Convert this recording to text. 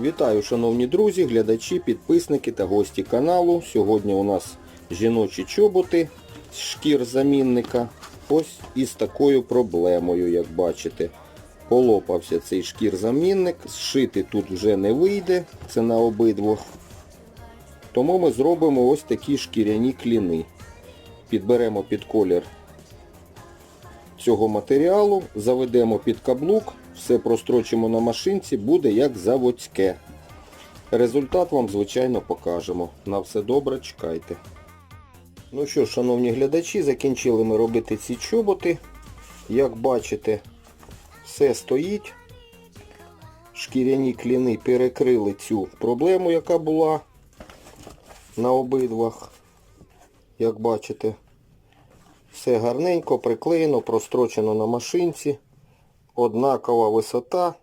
Вітаю, шановні друзі, глядачі, підписники та гості каналу. Сьогодні у нас жіночі чоботи з шкір замінника. Ось із такою проблемою, як бачите. Полопався цей шкір замінник, зшити тут вже не вийде, це на обидвох. Тому ми зробимо ось такі шкіряні кліни. Підберемо під колір цього матеріалу, заведемо під каблук, все прострочимо на машинці, буде як заводське. Результат вам, звичайно, покажемо. На все добре, чекайте. Ну що шановні глядачі, закінчили ми робити ці чоботи. Як бачите, все стоїть. Шкіряні кліни перекрили цю проблему, яка була на обидвах. Як бачите, все гарненько, приклеєно, прострочено на машинці. Однакова висота,